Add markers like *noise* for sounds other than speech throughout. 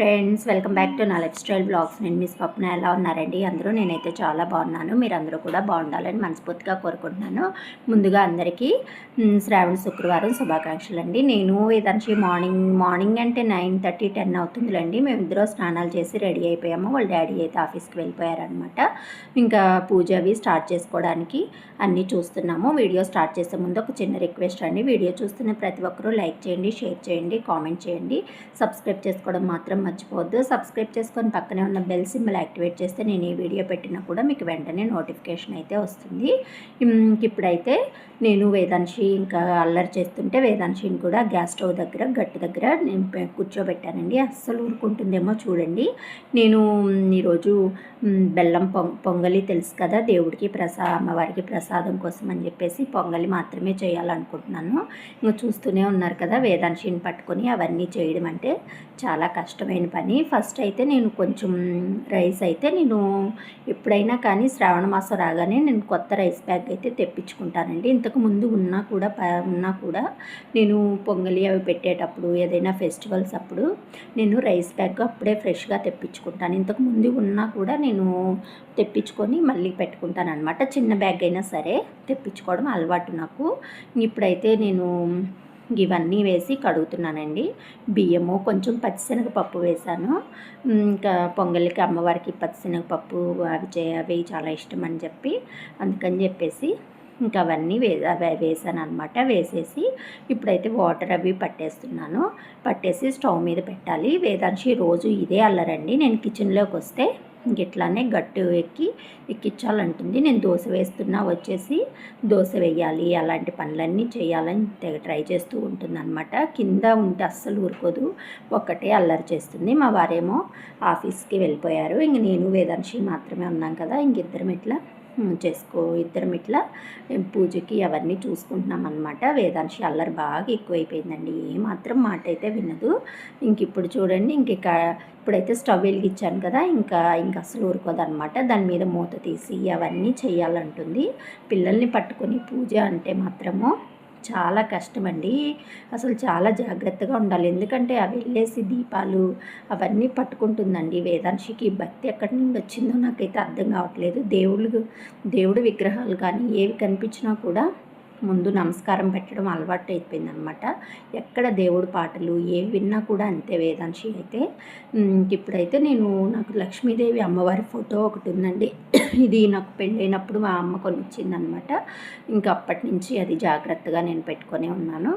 Friends welcome back to నా lifestyle blogs. నేను మీ స్వప్న ఎలా ఉన్నారండి? అందరూ నేనైతే చాలా బాగున్నాను. మీరు అందరూ కూడా బాగుండాలని మనస్ఫూర్తిగా కోరుకుంటున్నాను. ముందుగా అందరికీ శ్రావణ శుక్రవారం శుభాకాంక్షలు అండి నేను ఏదంటే మార్నింగ్ మార్నింగ్ అంటే నైన్ థర్టీ టెన్ అవుతుందిలేండి. మేము స్నానాలు చేసి రెడీ అయిపోయాము. వాళ్ళ డాడీ అయితే ఆఫీస్కి వెళ్ళిపోయారనమాట. ఇంకా పూజ అవి స్టార్ట్ చేసుకోవడానికి అన్నీ చూస్తున్నాము. వీడియో స్టార్ట్ చేసే ముందు ఒక చిన్న రిక్వెస్ట్ అండి. వీడియో చూస్తున్న ప్రతి ఒక్కరూ లైక్ చేయండి షేర్ చేయండి కామెంట్ చేయండి. సబ్స్క్రైబ్ చేసుకోవడం మాత్రం మర్చిపోవద్దు. సబ్స్క్రైబ్ చేసుకొని పక్కనే ఉన్న బెల్ సింబల్ యాక్టివేట్ చేస్తే నేను ఈ వీడియో పెట్టినా కూడా మీకు వెంటనే నోటిఫికేషన్ అయితే వస్తుంది. ఇప్పుడైతే నేను వేదాంశి ఇంకా అల్లరి చేస్తుంటే వేదాంశిని కూడా గ్యాస్ స్టవ్ దగ్గర గట్టు దగ్గర నేను కూర్చోబెట్టానండి. అస్సలు ఊరుకుంటుందేమో చూడండి. నేను ఈరోజు బెల్లం పొంగలి తెలుసు కదా దేవుడికి ప్రసా అమ్మవారికి ప్రసాదం కోసం అని చెప్పేసి పొంగలి మాత్రమే చేయాలనుకుంటున్నాను. ఇంకా చూస్తూనే ఉన్నారు కదా వేదాంశిని పట్టుకొని అవన్నీ చేయడం అంటే చాలా కష్టం కష్టమైన పని. ఫస్ట్ అయితే నేను కొంచెం రైస్ అయితే నేను ఎప్పుడైనా కానీ శ్రావణ మాసం రాగానే నేను కొత్త రైస్ బ్యాగ్ అయితే తెప్పించుకుంటానండి. ఇంతకు ముందు ఉన్నా కూడా ప- ఉన్నా కూడా నేను పొంగలి అవి పెట్టేటప్పుడు ఏదైనా ఫెస్టివల్స్ అప్పుడు నేను రైస్ బ్యాగ్ అప్పుడే ఫ్రెష్గా తెప్పించుకుంటాను. ఇంతకు ముందు ఉన్నా కూడా నేను తెప్పించుకొని మళ్ళీ పెట్టుకుంటాను అనమాట చిన్న బ్యాగ్ అయినా సరే తెప్పించుకోవడం అలవాటు నాకు. ఇప్పుడైతే నేను ఇవన్నీ వేసి కడుగుతున్నానండి. బియ్యము కొంచెం పచ్చిశనగపప్పు వేశాను ఇంకా పొంగల్కి అమ్మవారికి పచ్చిశనగపప్పు అవి చే అవి చాలా ఇష్టం అని చెప్పి అందుకని చెప్పేసి ఇంకా అవన్నీ వే వేసాను అనమాట వేసేసి ఇప్పుడైతే వాటర్ అవి పట్టేస్తున్నాను. పట్టేసి స్టవ్ మీద పెట్టాలి. వేదాంశి రోజు ఇదే అల్లరండి. నేను కిచెన్లోకి వస్తే ఇట్లానే గట్టు ఎక్కి ఎక్కించాలంటుంది. నేను దోశ వేస్తున్నా వచ్చేసి దోశ వేయాలి అలాంటి పనులన్నీ చేయాలని తెగ ట్రై చేస్తూ ఉంటుందన్నమాట. కింద ఉంటే అస్సలు ఊరుకోదు ఒక్కటే అల్లరి చేస్తుంది. మా వారేమో ఆఫీస్కి వెళ్ళిపోయారు. ఇంక నేను వేదాంశి మాత్రమే ఉన్నాం కదా ఇంక ఇద్దరం ఇట్లా చేసుకో. ఇద్దరం ఇట్లా పూజకి అవన్నీ చూసుకుంటున్నాం అనమాట వేదాంశి అల్లరి బాగా ఎక్కువైపోయిందండి. ఏమాత్రం మాట అయితే వినదు. ఇంక ఇప్పుడు చూడండి ఇంక ఇప్పుడైతే స్టవ్ వెలిగించాను కదా ఇంకా ఇంకా అసలు ఊరుకోదనమాట దాని మీద మూత తీసి అవన్నీ చేయాలంటుంది పిల్లల్ని పట్టుకొని పూజ అంటే మాత్రము చాలా కష్టమండి. అసలు చాలా జాగ్రత్తగా ఉండాలి. ఎందుకంటే అవి వెళ్ళేసి దీపాలు అవన్నీ పట్టుకుంటుందండి. వేదాంశికి భక్తి ఎక్కడి నుండి వచ్చిందో నాకైతే అర్థం కావట్లేదు. దేవుళ్ళు దేవుడు విగ్రహాలు కానీ ఏవి కనిపించినా కూడా ముందు నమస్కారం పెట్టడం అలవాటు అయిపోయింది అనమాట ఎక్కడ దేవుడి పాటలు ఏవి విన్నా కూడా అంతే వేదాంశి అయితే. ఇప్పుడైతే నేను నాకు లక్ష్మీదేవి అమ్మవారి ఫోటో ఒకటి ఉందండి. ఇది నాకు పెళ్ళైనప్పుడు మా అమ్మ కొనిచ్చిందనమాట. ఇంకా అప్పటి నుంచి అది జాగ్రత్తగా నేను పెట్టుకొని ఉన్నాను.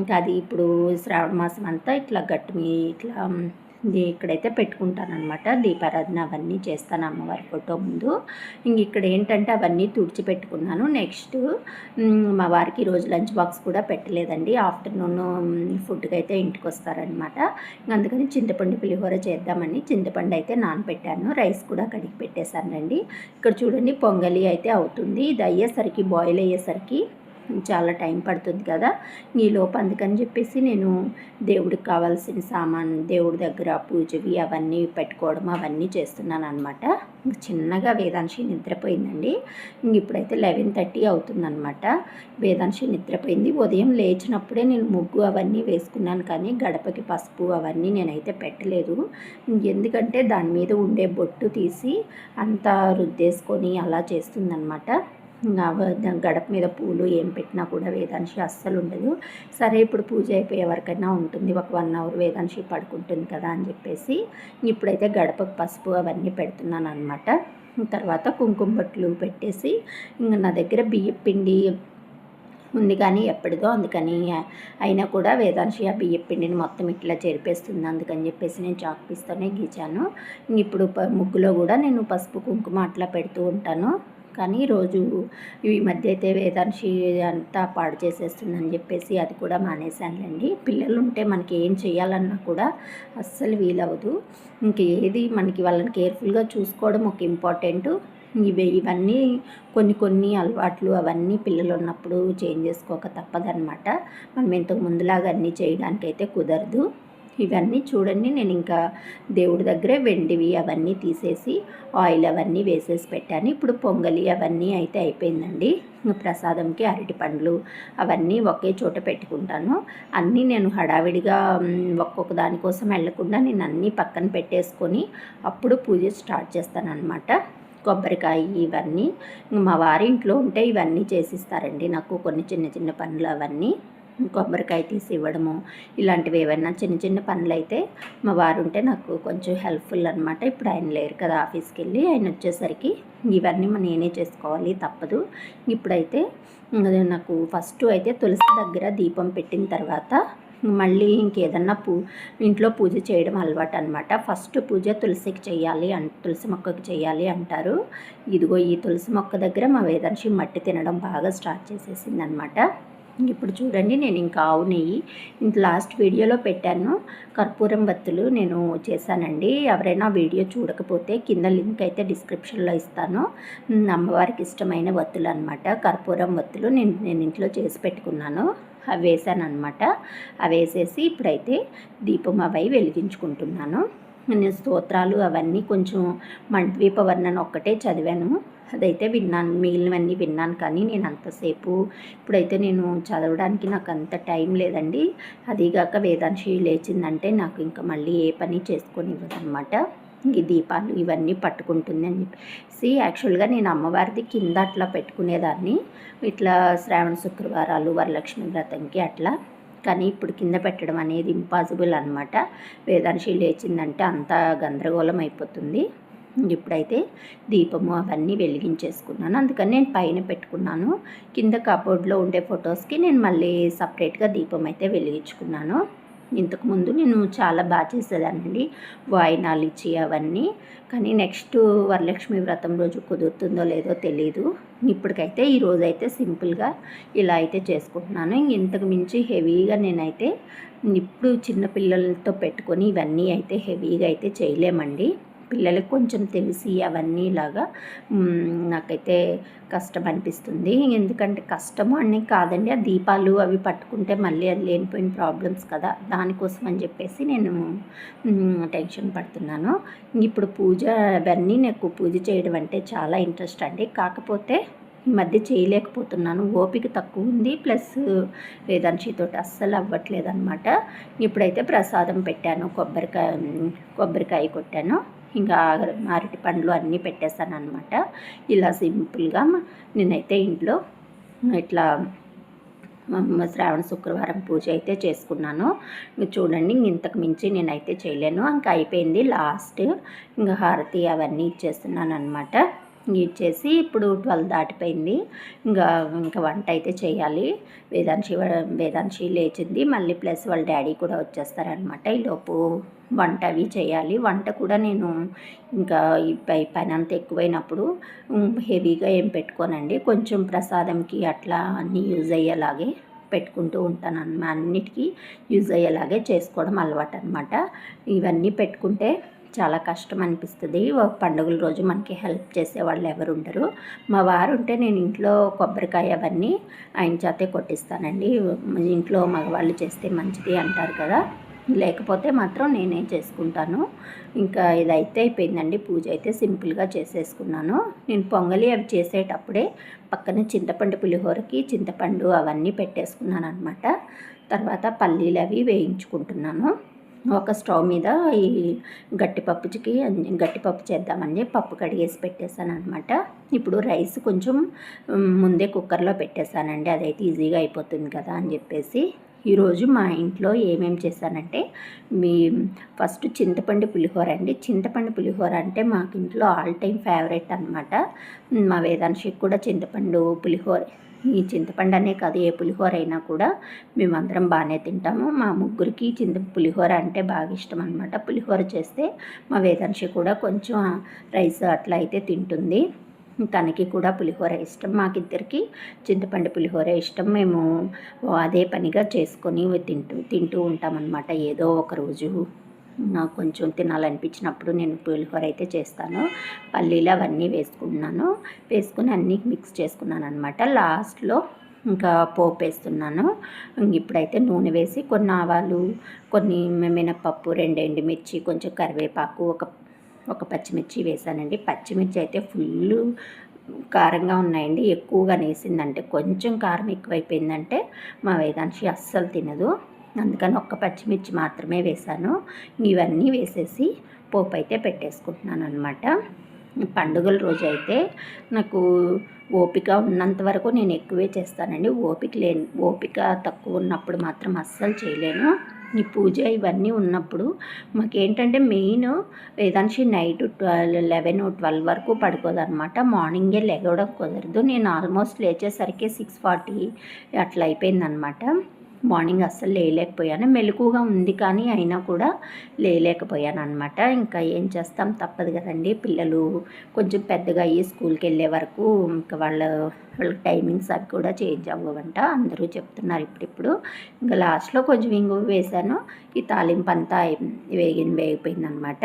ఇంకా అది ఇప్పుడు శ్రావణ మాసం అంతా ఇట్లా గట్టు మీ ఇట్లా ఇది ఇక్కడైతే పెట్టుకుంటానమాట దీపారాధన అవన్నీ చేస్తాను అమ్మవారి ఫోటో ముందు. ఇంక ఇక్కడ ఏంటంటే అవన్నీ తుడిచిపెట్టుకున్నాను నెక్స్ట్ మా వారికి ఈరోజు లంచ్ బాక్స్ కూడా పెట్టలేదండి. ఆఫ్టర్నూన్ ఫుడ్కి అయితే ఇంటికి వస్తారనమాట అందుకని చింతపండు పులిహోర చేద్దామని చింతపండు అయితే నానబెట్టాను. రైస్ కూడా కడిగి పెట్టేశానండి. ఇక్కడ చూడండి పొంగలి అయితే అవుతుంది. ఇది అయ్యేసరికి బాయిల్ అయ్యేసరికి చాలా టైం పడుతుంది కదా. ఈ లోపు అందుకని చెప్పేసి నేను దేవుడికి కావాల్సిన సామాన్ దేవుడి దగ్గర పూజవి అవన్నీ పెట్టుకోవడం అవన్నీ చేస్తున్నాను అనమాట చిన్నగా వేదాంశి నిద్రపోయిందండి. ఇప్పుడైతే లెవెన్ థర్టీ అవుతుందన్నమాట. వేదాంశి నిద్రపోయింది. ఉదయం లేచినప్పుడే నేను ముగ్గు అవన్నీ వేసుకున్నాను కానీ గడపకి పసుపు అవన్నీ నేనైతే పెట్టలేదు. ఎందుకంటే దాని మీద ఉండే బొట్టు తీసి అంతా రుద్దేసుకొని అలా చేస్తుందన్నమాట. గడప మీద పూలు ఏం పెట్టినా కూడా వేదాంశి అస్సలు ఉండదు. సరే ఇప్పుడు పూజ అయిపోయే వరకైనా ఉంటుంది. ఒక వన్ అవర్ వేదాంశి పడుకుంటుంది కదా అని చెప్పేసి ఇప్పుడైతే గడపకు పసుపు అవన్నీ పెడుతున్నాను అనమాట తర్వాత కుంకుమ బొట్లు పెట్టేసి ఇంకా నా దగ్గర బియ్య పిండి ఉంది కానీ ఎప్పటిదో అందుకని అయినా కూడా వేదాంశి ఆ బియ్య పిండిని మొత్తం ఇట్లా చెరిపేస్తుంది అందుకని చెప్పేసి నేను చాక్ పీస్తోనే గీచాను ఇప్పుడు ప- ముగ్గులో కూడా నేను పసుపు కుంకుమ అట్లా పెడుతూ ఉంటాను. కానీ రోజు ఈ మధ్య అయితే వేదాంశి అంతా పాడు చేసేస్తుందని చెప్పేసి అది కూడా మానేశానులేండి. పిల్లలు ఉంటే మనకి ఏం చేయాలన్నా కూడా అస్సలు వీలవదు ఇంక ఏది మనకి వాళ్ళని కేర్ఫుల్గా చూసుకోవడం ఒక ఇంపార్టెంట్. ఇవి ఇవన్నీ కొన్ని కొన్ని అలవాట్లు అవన్నీ పిల్లలు ఉన్నప్పుడు చేంజ్ చేసుకోక తప్పదనమాట మనం ఇంతకు ముందులాగా అన్నీ చేయడానికి అయితే కుదరదు. ఇవన్నీ చూడండి నేను ఇంకా దేవుడి దగ్గరే వెండివి అవన్నీ తీసేసి ఆయిల్ అవన్నీ వేసేసి పెట్టాను. ఇప్పుడు పొంగలి అవన్నీ అయితే అయిపోయిందండి. ప్రసాదంకి అరటి పండ్లు అవన్నీ ఒకే చోట పెట్టుకుంటాను. అన్నీ నేను హడావిడిగా ఒక్కొక్క దానికోసం వెళ్ళకుండా నేను అన్నీ పక్కన పెట్టేసుకొని అప్పుడు పూజ స్టార్ట్ చేస్తాను అనమాట కొబ్బరికాయ ఇవన్నీ మా వారి ఇంట్లో ఉంటే ఇవన్నీ చేసిస్తారండి నాకు కొన్ని చిన్న చిన్న పనులు అవన్నీ. కొబ్బరికాయ తీసి ఇవ్వడము ఇలాంటివి ఏవైనా చిన్న చిన్న పనులు అయితే మా వారు ఉంటే నాకు కొంచెం హెల్ప్ఫుల్ అనమాట ఇప్పుడు ఆయన లేరు కదా ఆఫీస్కి వెళ్ళి ఆయన వచ్చేసరికి ఇవన్నీ నేనే చేసుకోవాలి తప్పదు. ఇప్పుడైతే నాకు ఫస్ట్ అయితే తులసి దగ్గర దీపం పెట్టిన తర్వాత మళ్ళీ ఇంకేదన్నా పూ ఇంట్లో పూజ చేయడం అలవాటు అనమాట ఫస్ట్ పూజ తులసికి చేయాలి అన్ తులసి మొక్కకి చేయాలి అంటారు. ఇదిగో ఈ తులసి మొక్క దగ్గర మా వేదాంశి మట్టి తినడం బాగా స్టార్ట్ చేసేసింది అనమాట ఇప్పుడు చూడండి నేను ఇంకా ఆవు నెయ్యి. ఇంత లాస్ట్ వీడియోలో పెట్టాను. కర్పూరం వత్తులు నేను చేశానండి. ఎవరైనా వీడియో చూడకపోతే కింద లింక్ అయితే డిస్క్రిప్షన్లో ఇస్తాను. అమ్మవారికి ఇష్టమైన వత్తులు అనమాట కర్పూరం వత్తులు నేను నేను ఇంట్లో చేసి పెట్టుకున్నాను. అవి వేసాను అనమాట అవి వేసేసి ఇప్పుడైతే దీపం అవి వెలిగించుకుంటున్నాను. నేను స్తోత్రాలు అవన్నీ కొంచెం మండవీప వర్ణన ఒక్కటే చదివాను. అదైతే విన్నాను మిగిలినవన్నీ విన్నాను కానీ నేను అంతసేపు ఇప్పుడైతే నేను చదవడానికి నాకు అంత టైం లేదండి. అదిగాక వేదాంశి లేచిందంటే నాకు ఇంకా మళ్ళీ ఏ పని చేసుకొని ఇవ్వదనమాట ఈ దీపాలు ఇవన్నీ పట్టుకుంటుంది అని చెప్పేసి యాక్చువల్గా నేను అమ్మవారిది కింద అట్లా పెట్టుకునేదాన్ని. ఇట్లా శ్రావణ శుక్రవారాలు వరలక్ష్మి వ్రతంకి అట్లా. కానీ ఇప్పుడు కింద పెట్టడం అనేది ఇంపాసిబుల్ అనమాట వేదాంశి లేచిందంటే అంత గందరగోళం అయిపోతుంది. ఇప్పుడైతే దీపము అవన్నీ వెలిగించేసుకున్నాను. అందుకని నేను పైన పెట్టుకున్నాను. కింద కబోర్డ్లో ఉండే ఫొటోస్కి నేను మళ్ళీ సపరేట్గా దీపం అయితే వెలిగించుకున్నాను. ఇంతకుముందు నేను చాలా బాగా చేసేదానండి వాయినాలు ఇచ్చి అవన్నీ. కానీ నెక్స్ట్ వరలక్ష్మి వ్రతం రోజు కుదురుతుందో లేదో తెలీదు. ఇప్పటికైతే ఈ అయితే సింపుల్గా ఇలా అయితే చేసుకుంటున్నాను. ఇంతకు మించి హెవీగా నేనైతే ఇప్పుడు చిన్న పిల్లలతో పెట్టుకొని ఇవన్నీ అయితే హెవీగా అయితే చేయలేమండి. పిల్లలకు కొంచెం తెలిసి అవన్నీ ఇలాగా నాకైతే కష్టం అనిపిస్తుంది ఎందుకంటే కష్టము అని కాదండి. ఆ దీపాలు అవి పట్టుకుంటే మళ్ళీ అది లేనిపోయిన ప్రాబ్లమ్స్ కదా. దానికోసం అని చెప్పేసి నేను టెన్షన్ పడుతున్నాను. ఇప్పుడు పూజ అవన్నీ నాకు పూజ చేయడం అంటే చాలా ఇంట్రెస్ట్ అండి. కాకపోతే ఈ మధ్య చేయలేకపోతున్నాను. ఓపిక తక్కువ ఉంది. ప్లస్ వేదాంశితో అస్సలు అవ్వట్లేదు అనమాట ఇప్పుడైతే ప్రసాదం పెట్టాను. కొబ్బరికాయ కొబ్బరికాయ కొట్టాను. ఇంకా అరటి పండ్లు అన్నీ పెట్టేస్తాను అనమాట ఇలా సింపుల్గా నేనైతే ఇంట్లో ఇట్లా శ్రావణ శుక్రవారం పూజ అయితే చేసుకున్నాను. చూడండి ఇంతకు మించి నేనైతే చేయలేను. ఇంకా అయిపోయింది లాస్ట్. ఇంకా హారతి అవన్నీ ఇచ్చేస్తున్నాను అనమాట ఇచ్చేసి ఇప్పుడు ట్వెల్వ్ దాటిపోయింది. ఇంకా ఇంకా వంట అయితే చేయాలి. వేదాంశి వేదాంశి లేచింది. మళ్ళీ ప్లస్ వాళ్ళ డాడీ కూడా వచ్చేస్తారనమాట ఈలోపు వంట అవి చేయాలి. వంట కూడా నేను ఇంకా పై పని అంత ఎక్కువైనప్పుడు హెవీగా ఏం పెట్టుకోనండి. కొంచెం ప్రసాదంకి అట్లా అన్నీ యూజ్ అయ్యేలాగే పెట్టుకుంటూ ఉంటాను అన్నిటికీ యూజ్ అయ్యేలాగే చేసుకోవడం అలవాటు అనమాట ఇవన్నీ పెట్టుకుంటే చాలా కష్టం అనిపిస్తుంది. పండుగల రోజు మనకి హెల్ప్ చేసే వాళ్ళు ఎవరు ఉండరు మా వారు ఉంటే నేను ఇంట్లో కొబ్బరికాయ అవన్నీ ఆయన చేతే కొట్టిస్తానండి. ఇంట్లో మగవాళ్ళు చేస్తే మంచిది అంటారు కదా. లేకపోతే మాత్రం నేనే చేసుకుంటాను. ఇంకా ఇదైతే అయిపోయిందండి. పూజ అయితే సింపుల్గా చేసేసుకున్నాను. నేను పొంగలి అవి చేసేటప్పుడే పక్కన చింతపండు పులిహోరకి చింతపండు అవన్నీ పెట్టేసుకున్నాను అనమాట తర్వాత పల్లీలు అవి వేయించుకుంటున్నాను. ఒక స్టవ్ మీద ఈ గట్టిపప్పుకి గట్టిపప్పు చేద్దామని పప్పు కడిగేసి పెట్టేశాను అనమాట ఇప్పుడు రైస్ కొంచెం ముందే కుక్కర్లో పెట్టేశానండి. అదైతే ఈజీగా అయిపోతుంది కదా అని చెప్పేసి. ఈరోజు మా ఇంట్లో ఏమేం చేశానంటే మీ ఫస్ట్ చింతపండు పులిహోర అండి. చింతపండు పులిహోర అంటే మాకు ఇంట్లో ఆల్ టైమ్ ఫేవరెట్ అనమాట మా వేదాంశికి కూడా చింతపండు పులిహోర ఈ చింతపండు అనే కాదు ఏ పులిహోర అయినా కూడా మేమందరం బాగానే తింటాము. మా ముగ్గురికి చింత పులిహోర అంటే బాగా ఇష్టం అనమాట పులిహోర చేస్తే మా వేదాంశి కూడా కొంచెం రైస్ అట్లా అయితే తింటుంది. తనకి కూడా పులిహోర ఇష్టం. మాకిద్దరికి చింతపండు పులిహోర ఇష్టం. మేము అదే పనిగా చేసుకొని తింటూ తింటూ ఉంటామన్నమాట. ఏదో ఒక రోజు. నాకు కొంచెం తినాలనిపించినప్పుడు నేను పులిహోర అయితే చేస్తాను. పల్లీలు అవన్నీ వేసుకున్నాను వేసుకుని అన్నీ మిక్స్ చేసుకున్నాను అనమాట లాస్ట్లో ఇంకా పోపు వేస్తున్నాను. ఇప్పుడైతే నూనె వేసి కొన్ని ఆవాలు కొన్ని మినపప్పు రెండు ఎండుమిర్చి కొంచెం కరివేపాకు ఒక ఒక పచ్చిమిర్చి వేసానండి. పచ్చిమిర్చి అయితే ఫుల్ కారంగా ఉన్నాయండి. ఎక్కువగా వేసిందంటే కొంచెం కారం ఎక్కువైపోయిందంటే మా వేదాంశి అస్సలు తినదు. అందుకని ఒక్క పచ్చిమిర్చి మాత్రమే వేశాను. ఇవన్నీ వేసేసి పోపు అయితే పెట్టేసుకుంటున్నాను అనమాట పండుగల రోజు అయితే నాకు ఓపిక ఉన్నంత వరకు నేను ఎక్కువే చేస్తానండి. ఓపిక లేని ఓపిక తక్కువ ఉన్నప్పుడు మాత్రం అస్సలు చేయలేను. ఈ పూజ ఇవన్నీ ఉన్నప్పుడు మాకేంటంటే main Vedanshi night twelve eleven twelve వరకు పడుకోదనమాట మార్నింగే లెగవడం కుదరదు. నేను ఆల్మోస్ట్ లేచేసరికి సిక్స్ ఫార్టీ అట్లా అయిపోయిందనమాట మార్నింగ్ అస్సలు లేలేకపోయాను మెలకుగా ఉంది కానీ అయినా కూడా లేలేకపోయాను అనమాట ఇంకా ఏం చేస్తాం? తప్పదు కదండి. పిల్లలు కొంచెం పెద్దగా అయ్యి స్కూల్కి వెళ్ళే వరకు ఇంకా వాళ్ళ వాళ్ళ టైమింగ్స్ అవి కూడా చేంజ్ అవ్వవంట. అందరూ చెప్తున్నారు ఇప్పుడిప్పుడు. ఇంకా లాస్ట్లో కొంచెం ఇంగు వేశాను. ఈ తాలింపు అంతా వేగింది వేగిపోయిందనమాట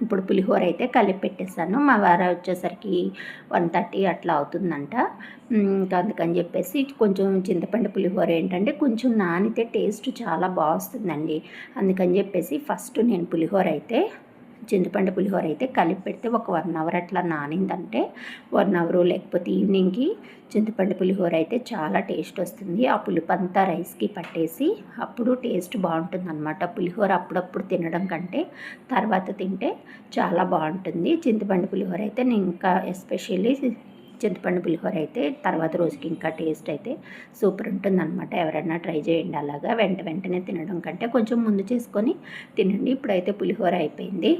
ఇప్పుడు పులిహోర అయితే కలిపి పెట్టేశాను. మా వార వచ్చేసరికి వన్ థర్టీ అట్లా అవుతుందంట. ఇంకా అందుకని చెప్పేసి కొంచెం చింతపండు పులిహోర ఏంటంటే కొంచెం నానితే టేస్ట్ చాలా బాగుస్తుందండి అందుకని చెప్పేసి ఫస్ట్ నేను పులిహోర అయితే చింతపండు పులిహోర అయితే కలిపి పెడితే ఒక వన్ అవర్ అట్లా నానిందంటే వన్ అవర్ లేకపోతే ఈవినింగ్కి చింతపండు పులిహోర అయితే చాలా టేస్ట్ వస్తుంది. ఆ పులిపంతా రైస్కి పట్టేసి అప్పుడు టేస్ట్ బాగుంటుంది అనమాట పులిహోర అప్పుడప్పుడు తినడం కంటే తర్వాత తింటే చాలా బాగుంటుంది. చింతపండు పులిహోర అయితే నేను ఇంకా ఎస్పెషల్లీ చింతపండు పులిహోర అయితే తర్వాత రోజుకి ఇంకా టేస్ట్ అయితే సూపర్ ఉంటుందన్నమాట. ఎవరైనా ట్రై చేయండి అలాగా. వెంట వెంటనే తినడం కంటే కొంచెం ముందు చేసుకొని తినండి. ఇప్పుడైతే పులిహోర అయిపోయింది.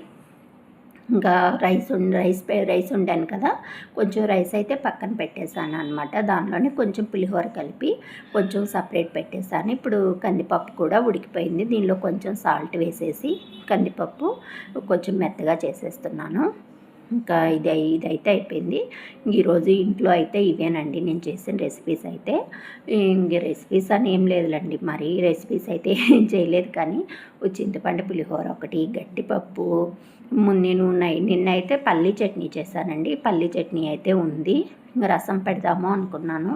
ఇంకా రైస్ రైస్ రైస్ ఉండాను కదా. కొంచెం రైస్ అయితే పక్కన పెట్టేశాను అనమాట దానిలోనే కొంచెం పులిహోర కలిపి కొంచెం సపరేట్ పెట్టేశాను. ఇప్పుడు కందిపప్పు కూడా ఉడికిపోయింది. దీనిలో కొంచెం సాల్ట్ వేసేసి కందిపప్పు కొంచెం మెత్తగా చేసేస్తున్నాను. ఇంకా ఇది ఇదైతే అయిపోయింది. ఈరోజు ఇంట్లో అయితే ఇవేనండి. నేను చేసిన రెసిపీస్ అయితే. ఇంక రెసిపీస్ అని ఏం లేదులండి. మరి రెసిపీస్ అయితే *laughs* ఏం చేయలేదు కానీ చింతపండు పులిహోర ఒకటి గట్టిపప్పు నేను నిన్న అయితే పల్లీ చట్నీ చేశానండి. పల్లీ చట్నీ అయితే ఉంది. ఇంకా రసం పెడదాము అనుకున్నాను.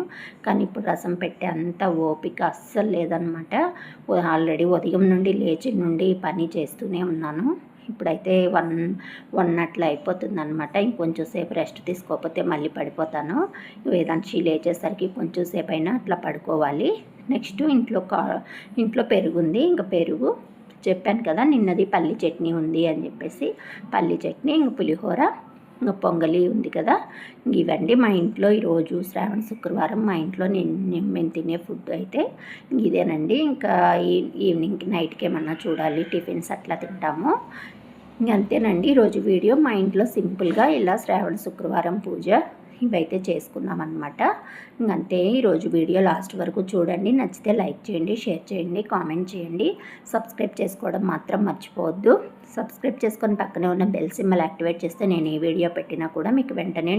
కానీ ఇప్పుడు రసం పెట్టే అంత ఓపిక అస్సలు లేదనమాట. ఆల్రెడీ ఉదయం నుండి లేచి నుండి పని చేస్తూనే ఉన్నాను. ఇప్పుడైతే వన్ వన్ అట్లా అయిపోతుంది అనమాట ఇంకొంచెం సేపు రెస్ట్ తీసుకోకపోతే మళ్ళీ పడిపోతాను. ఏదైనా వేదాంశి లేచేసరికి కొంచెం సేపు అయినా అట్లా పడుకోవాలి. నెక్స్ట్ ఇంట్లో కా ఇంట్లో పెరుగుంది ఇంకా పెరుగు చెప్పాను కదా నిన్నది పల్లి చట్నీ ఉంది అని చెప్పేసి. పల్లి చట్నీ ఇంక పులిహోర పొంగలి ఉంది కదా. ఇవండి మా ఇంట్లో ఈరోజు శ్రావణ శుక్రవారం మా ఇంట్లో నేను మేము తినే ఫుడ్ అయితే ఇదేనండి. ఇంకా ఈవినింగ్కి నైట్కి ఏమన్నా చూడాలి టిఫిన్స్ అట్లా తింటాము. అంతేనండి ఈరోజు వీడియో మా ఇంట్లో సింపుల్గా ఇలా శ్రావణ శుక్రవారం పూజ ఇవైతే చేసుకున్నాం అనమాట ఇంకంతే ఈరోజు వీడియో లాస్ట్ వరకు చూడండి నచ్చితే లైక్ చేయండి షేర్ చేయండి కామెంట్ చేయండి. సబ్స్క్రైబ్ చేసుకోవడం మాత్రం మర్చిపోవద్దు. సబ్స్క్రైబ్ చేసుకొని పక్కనే ఉన్న బెల్ సిమ్మల్ యాక్టివేట్ చేస్తే నేను ఏ వీడియో పెట్టినా కూడా మీకు వెంటనే